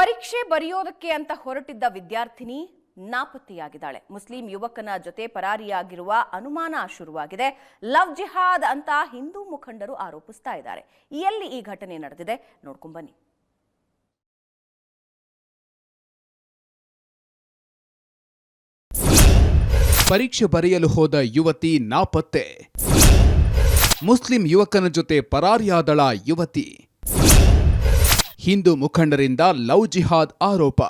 ಪರೀಕ್ಷೆ ಬರೆಯೋದಕ್ಕೆ ಅಂತ ಹೊರಟಿದ್ದ ವಿದ್ಯಾರ್ಥಿನಿ ನಾಪತ್ತೆಯಾಗಿದ್ದಾಳೆ. ಮುಸ್ಲಿಂ ಯುವಕನ ಜೊತೆ ಪರಾರಿಯಾಗಿರುವ ಅನುಮಾನ ಶುರುವಾಗಿದೆ. ಲವ್ ಜಿಹಾದ್ ಅಂತ ಹಿಂದೂ ಮುಖಂಡರು ಆರೋಪಿಸ್ತಾ ಇದ್ದಾರೆ. ಎಲ್ಲಿ ಈ ಘಟನೆ ನಡೆದಿದೆ? ನೋಡ್ಕೊಂಬನ್ನಿ ಪರೀಕ್ಷೆ ಬರೆಯಲು ಹೋದ ಯುವತಿ ನಾಪತ್ತೆ. ಮುಸ್ಲಿಂ ಯುವಕನ ಜೊತೆ ಪರಾರಿಯಾದಳ ಯುವತಿ. ಹಿಂದೂ ಮುಖಂಡರಿಂದ ಲವ್ ಜಿಹಾದ್ ಆರೋಪ.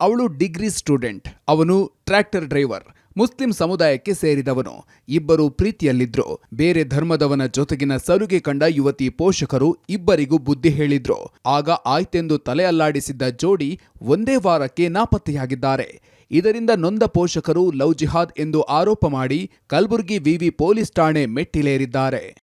ಅವಳು ಡಿಗ್ರಿ ಸ್ಟೂಡೆಂಟ್ ಅವನು ಟ್ರ್ಯಾಕ್ಟರ್ ಡ್ರೈವರ್. ಮುಸ್ಲಿಂ ಸಮುದಾಯಕ್ಕೆ ಸೇರಿದವನು. ಇಬ್ಬರು ಪ್ರೀತಿಯಲ್ಲಿದ್ರು. ಬೇರೆ ಧರ್ಮದವನ ಜೊತೆಗಿನ ಸರುಗೆ ಕಂಡ ಯುವತಿ ಪೋಷಕರು ಇಬ್ಬರಿಗೂ ಬುದ್ಧಿ ಹೇಳಿದ್ರು. ಆಗ ಆಯ್ತೆಂದು ತಲೆ ಅಲ್ಲಾಡಿಸಿದ್ದ ಜೋಡಿ ಒಂದೇ ವಾರಕ್ಕೆ ನಾಪತ್ತೆಯಾಗಿದ್ದಾರೆ. ಇದರಿಂದ ನೊಂದ ಪೋಷಕರು ಲವ್ ಜಿಹಾದ್ ಎಂದು ಆರೋಪ ಮಾಡಿ ಕಲಬುರಗಿ ವಿವಿ ಪೊಲೀಸ್ ಠಾಣೆ ಮೆಟ್ಟಿಲೇರಿದ್ದಾರೆ.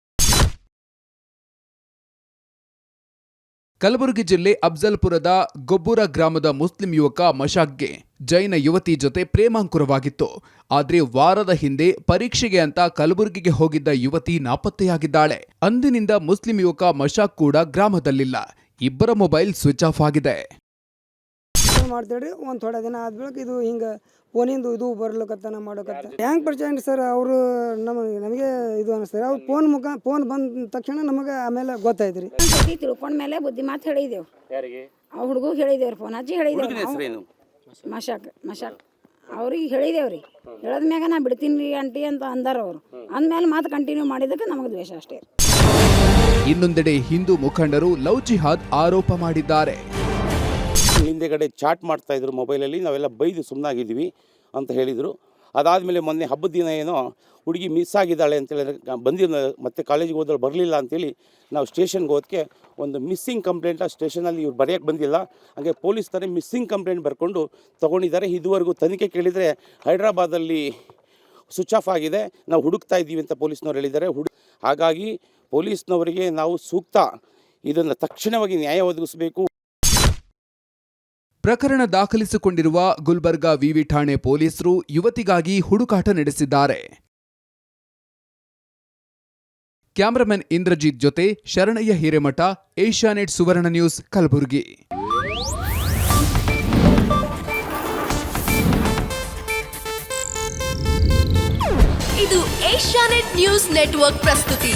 ಕಲಬುರಗಿ ಜಿಲ್ಲೆ ಅಫ್ಜಲ್ಪುರದ ಗೊಬ್ಬುರ ಗ್ರಾಮದ ಮುಸ್ಲಿಂ ಯುವಕ ಮಶಾಕ್ಗೆ ಜೈನ ಯುವತಿ ಜೊತೆ ಪ್ರೇಮಾಂಕುರವಾಗಿತ್ತು. ಆದರೆ ವಾರದ ಹಿಂದೆ ಪರೀಕ್ಷೆಗೆ ಅಂತ ಕಲಬುರಗಿಗೆ ಹೋಗಿದ್ದ ಯುವತಿ ನಾಪತ್ತೆಯಾಗಿದ್ದಾಳೆ. ಅಂದಿನಿಂದ ಮುಸ್ಲಿಂ ಯುವಕ ಮಶಾಕ್ ಕೂಡ ಗ್ರಾಮದಲ್ಲಿಲ್ಲ. ಇಬ್ಬರ ಮೊಬೈಲ್ ಸ್ವಿಚ್ ಆಫ್ ಆಗಿದೆ. ಮಾಡ್ತೇಳಿ ಒಂದು ಥೋಡೆ ದಿನ ಆದ್ಮೇಲೆ ಇದು ಹಿಂಗೆ ಫೋನಿಂದು ಇದು ಬರ್ಲಕತ್ತಾನ ಮಾಡೋಕತ್ತ. ಹೆಂಗೆ ಪರಿಚಯ ಸರ್? ಅವರು ನಮಗೆ ನಮಗೆ ಇದು ಅನಿಸ್ತಾರೆ. ಅವ್ರು ಫೋನ್ ಮುಖ ಫೋನ್ ಬಂದ ತಕ್ಷಣ ನಮಗೆ ಆಮೇಲೆ ಗೊತ್ತಾಯ್ತು ರೀ ತಿಳ್ಕೊಂಡ ಮೇಲೆ ಬುದ್ಧಿ ಮಾತು ಹೇಳಿದೆವು ಆ ಹುಡುಗ ಹೇಳಿದೇವ್ರಿ ಫೋನ್ ಹಚ್ಚಿ ಹೇಳಿದೇವ್ರಿ. ಮಶಾಕ್ ಮಶಾಕ್. ಅವ್ರಿಗೆ ಹೇಳಿದೇವ್ರಿ ಹೇಳದ ಮ್ಯಾಗ ನಾ ಬಿಡ್ತೀನಿ ರೀ ಆಂಟಿ ಅಂತ ಅಂದಾರ ಅವರು. ಅಂದ್ಮೇಲೆ ಮಾತು ಕಂಟಿನ್ಯೂ ಮಾಡಿದ್ದಕ್ಕೆ ನಮಗೆ ದ್ವೇಷ ಅಷ್ಟೇ. ಇನ್ನೊಂದೆಡೆ ಹಿಂದೂ ಮುಖಂಡರು ಲವ್ ಜಿಹಾದ್ ಆರೋಪ ಮಾಡಿದ್ದಾರೆ. ಹಿಂದೆಗಡೆ ಚಾಟ್ ಮಾಡ್ತಾ ಇದ್ರು ಮೊಬೈಲಲ್ಲಿ ನಾವೆಲ್ಲ ಬೈದು ಸುಮ್ಮನಾಗಿದ್ವಿ ಅಂತ ಹೇಳಿದರು. ಅದಾದಮೇಲೆ ಮೊನ್ನೆ ಹಬ್ಬದ ದಿನ ಏನೋ ಹುಡುಗಿ ಮಿಸ್ ಆಗಿದ್ದಾಳೆ ಅಂತೇಳಿ ಬಂದಿದ್ದ ಮತ್ತೆ ಕಾಲೇಜಿಗೆ ಹೋದ್ರೆ ಬರಲಿಲ್ಲ ಅಂತೇಳಿ ನಾವು ಸ್ಟೇಷನ್ಗೆ ಹೋದಕ್ಕೆ ಒಂದು ಮಿಸ್ಸಿಂಗ್ ಕಂಪ್ಲೇಂಟ್ ಆ ಸ್ಟೇಷನಲ್ಲಿ ಇವ್ರು ಬರೆಯೋಕ್ಕೆ ಬಂದಿಲ್ಲ. ಹಾಗೆ ಪೊಲೀಸ್ ಥರ ಮಿಸ್ಸಿಂಗ್ ಕಂಪ್ಲೇಂಟ್ ಬರ್ಕೊಂಡು ತೊಗೊಂಡಿದ್ದಾರೆ. ಇದುವರೆಗೂ ತನಿಖೆ ಕೇಳಿದರೆ ಹೈದ್ರಾಬಾದಲ್ಲಿ ಸ್ವಿಚ್ ಆಫ್ ಆಗಿದೆ. ನಾವು ಹುಡುಕ್ತಾ ಇದ್ದೀವಿ ಅಂತ ಪೊಲೀಸ್ನವ್ರು ಹೇಳಿದ್ದಾರೆ. ಹುಡು, ಹಾಗಾಗಿ ಪೊಲೀಸ್ನವರಿಗೆ ನಾವು ಸೂಕ್ತ ಇದನ್ನು ತಕ್ಷಣವಾಗಿ ನ್ಯಾಯ ಒದಗಿಸಬೇಕು. ಪ್ರಕರಣ ದಾಖಲಿಸಿಕೊಂಡಿರುವ ಗುಲ್ಬರ್ಗಾ ವಿವಿ ಠಾಣೆ ಪೊಲೀಸರು ಯುವತಿಗಾಗಿ ಹುಡುಕಾಟ ನಡೆಸಿದ್ದಾರೆ. ಕ್ಯಾಮರಾಮನ್ ಇಂದ್ರಜಿತ್ ಜೊತೆ ಶರಣಯ್ಯ ಹಿರೇಮಠ, ಏಷ್ಯಾನೆಟ್ ಸುವರ್ಣ ನ್ಯೂಸ್, ಕಲಬುರಗಿ. ಇದು ಏಷ್ಯಾನೆಟ್ ನ್ಯೂಸ್ ನೆಟ್ವರ್ಕ್ ಪ್ರಸ್ತುತಿ.